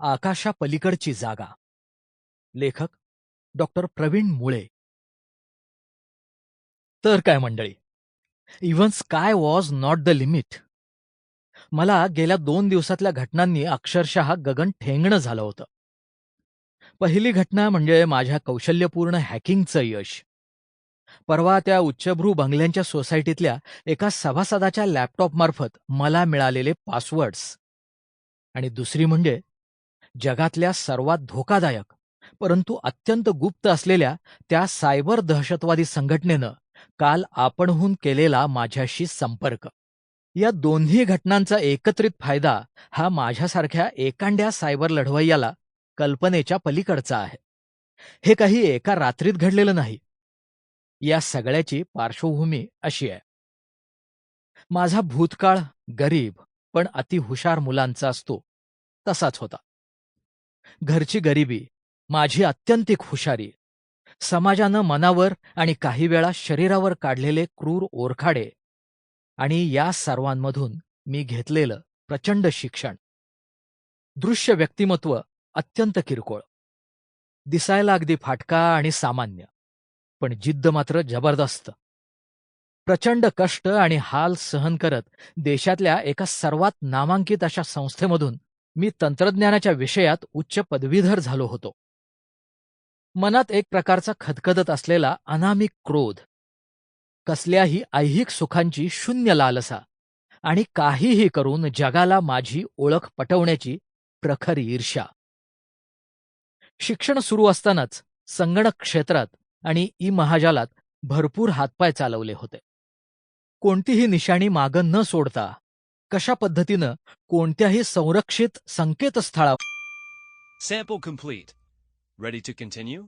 आकाशा पलीकडची जागा. लेखक डॉक्टर प्रवीण मुळे. तर काय मंडळी even sky was not the limit? मला गेल्या दोन दिवसातल्या घटनांनी अक्षरशः गगन ठेंगणं झालं होतं. पहिली घटना म्हणजे माझ्या कौशल्यपूर्ण हॅकिंगचं यश. परवा त्या उच्चभ्रू बंगल्यांच्या सोसायटीतल्या एका सभासदाच्या लॅपटॉपमार्फत मला मिळालेले पासवर्ड्स. आणि दुसरी म्हणजे जगातल्या सर्वात धोकादायक परंतु अत्यंत गुप्त असलेल्या त्या सायबर दहशतवादी संघटनेनं काल आपणहून केलेला माझ्याशी संपर्क. या दोन्ही घटनांचा एकत्रित फायदा हा माझ्यासारख्या एकांड्या सायबर लढवय्याला कल्पनेच्या पलीकडचा आहे. हे काही एका रात्रीत घडलेलं नाही. या सगळ्याची पार्श्वभूमी अशी आहे. माझा भूतकाळ गरीब पण अतिहुशार मुलांचा असतो. तसाच होता. घरची गरिबी माझी अत्यंतिक हुशारी. समाजानं मनावर आणि काही वेळा शरीरावर काढलेले क्रूर ओरखाडे. आणि या सर्वांमधून मी घेतलेलं प्रचंड शिक्षण. दृश्य व्यक्तिमत्व अत्यंत किरकोळ. दिसायला अगदी फाटका आणि सामान्य पण जिद्द मात्र जबरदस्त. प्रचंड कष्ट आणि हाल सहन करत देशातल्या एका सर्वात नामांकित अशा संस्थेमधून मी तंत्रज्ञानाच्या विषयात उच्च पदवीधर झालो होतो. मनात एक प्रकारचा खदखदत असलेला अनामिक क्रोध. कसल्याही ऐहिक सुखांची शून्य लालसा आणि काहीही करून जगाला माझी ओळख पटवण्याची प्रखर ईर्ष्या. शिक्षण सुरू असतानाच संगणक क्षेत्रात आणि ई महाजालात भरपूर हातपाय चालवले होते. कोणतीही निशाणी मागं न सोडता कशा पद्धतीनं कोणत्याही संरक्षित संकेतस्थळावर सॅपो कंप्लीट रेडी टू कंटिन्यू